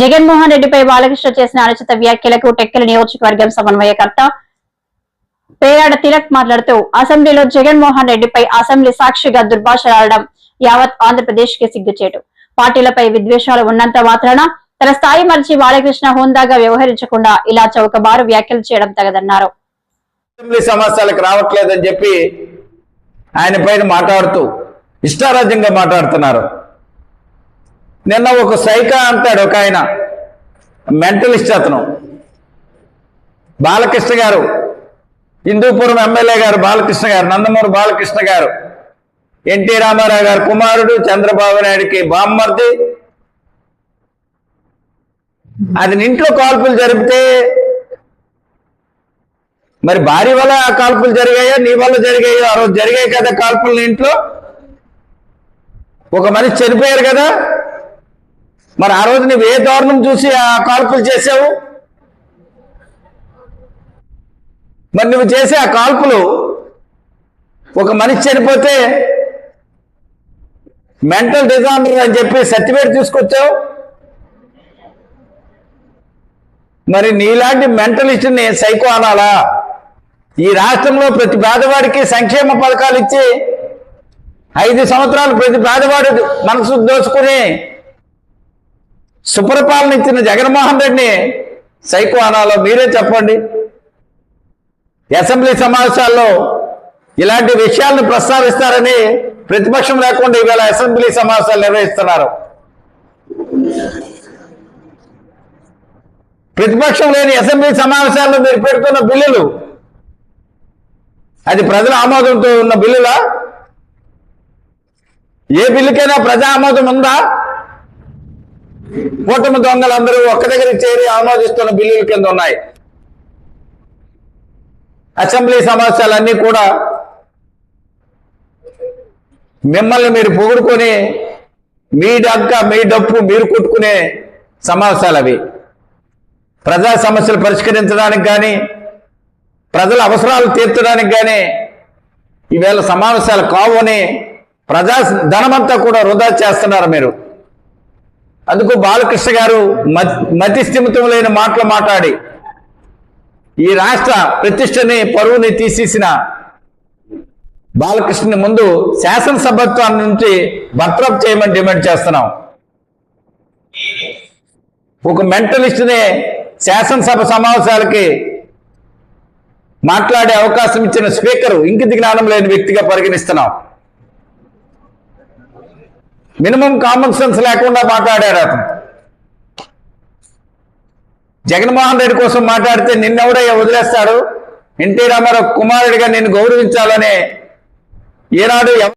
జగన్మోహన్ రెడ్డిపై బాలకృష్ణ చేసిన అనుచిత వ్యాఖ్యలకు టెక్కల నియోజకవర్గం సమన్వయకర్త. పేరాడ తిలక్ మాట్లాడుతూ అసెంబ్లీలో జగన్మోహన్ రెడ్డిపై అసెంబ్లీ సాక్షిగా దుర్భాషలాడడం యావత్ ఆంధ్రప్రదేశ్కి సిగ్గుచేటు. పార్టీలపై విద్వేషాలు ఉన్నంత మాత్రాన తన స్థాయి మరిచి బాలకృష్ణ హోందాగా వ్యవహరించకుండా ఇలా చౌకబారు వ్యాఖ్యలు చేయడం తగదన్నారు. అసెంబ్లీ సమస్యలకు రావట్లేదని చెప్పి ఆయన పైన మాట్లాడుతూ ఇష్టారాజ్యంగా మాట్లాడుతున్నారు. నిన్న ఒక సైకా అంటాడు ఒక ఆయన మెంటలిస్ట్ అతను. బాలకృష్ణ గారు హిందూపురం ఎమ్మెల్యే గారు బాలకృష్ణ గారు నందమూరి బాలకృష్ణ గారు ఎన్టీ రామారావు గారు కుమారుడు చంద్రబాబు నాయుడికి బామ్మర్ది. అది ఇంట్లో కాల్పులు జరిపితే మరి భార్య వల్ల ఆ కాల్పులు జరిగాయో? నీ వల్ల జరిగాయో? ఆ రోజు జరిగాయి కదా కాల్పులు ఇంట్లో ఒక మనిషి చనిపోయారు కదా? మరి ఆ రోజు నువ్వు ఏ దారుణం చూసి ఆ కాల్పులు చేసావు మరి నువ్వు చేసే ఆ కాల్పులు ఒక మనిషి చనిపోతే మెంటల్ డిజార్డర్ అని చెప్పి సర్టిఫికేట్ తీసుకొచ్చావు? మరి నీలాంటి మెంటలిస్ట్ని సైకో అనాలా? ఈ రాష్ట్రంలో ప్రతి పేదవాడికి సంక్షేమ పథకాలు ఇచ్చి ఐదు సంవత్సరాలు ప్రతి పేదవాడు మనసు దోచుకుని సుపరిపాలన ఇచ్చిన జగన్మోహన్ రెడ్డిని సైకో అనాలో మీరే చెప్పండి. అసెంబ్లీ సమావేశాల్లో ఇలాంటి విషయాలను ప్రస్తావిస్తారని ప్రతిపక్షం లేకుండా ఈవేళ అసెంబ్లీ సమావేశాలు నిర్వహిస్తున్నారు. ప్రతిపక్షం లేని అసెంబ్లీ సమావేశాల్లో మీరు పెడుతున్న బిల్లులు అది ప్రజల ఆమోదంతో ఉన్న బిల్లులా? ఏ బిల్లుకైనా ప్రజా ఆమోదం ఉందా? కూటమి దొంగలందరూ ఒక్క దగ్గర చేరి ఆమోదిస్తున్న బిల్లుల కింద ఉన్నాయి. అసెంబ్లీ సమస్యలన్నీ కూడా మిమ్మల్ని మీరు పొగుడుకొని మీ డగ్గ మీ డప్పు మీరు కొట్టుకునే సమావేశాలు అవి. ప్రజా సమస్యలు పరిష్కరించడానికి కానీ ప్రజల అవసరాలు తీర్చడానికి కానీ ఈవేళ సమావేశాలు కావు అని ప్రజా ధనమంతా కూడా వృధా చేస్తున్నారు మీరు. అందుకు బాలకృష్ణ గారు మతి మతి స్థిమితం లేని మాటలు మాట్లాడి ఈ రాష్ట్ర ప్రతిష్టని పరువుని తీసేసిన బాలకృష్ణని ముందు శాసనసభత్వాన్ని నుంచి బర్తరఫ్ చేయమని డిమాండ్ చేస్తున్నాం. ఒక మెంటలిస్ట్నే శాసనసభ సమావేశాలకి మాట్లాడే అవకాశం ఇచ్చిన స్పీకర్ ఇంకిత జ్ఞానం లేని వ్యక్తిగా పరిగణిస్తున్నాం. మినిమం కామన్ సెన్స్ లేకుండా మాట్లాడారు అతను. జగన్మోహన్ రెడ్డి కోసం మాట్లాడితే నిన్నెవడయ్యా వదిలేస్తాడు? ఎన్టీ రామారావు కుమారుడిగా నిన్ను గౌరవించాలనే ఈనాడు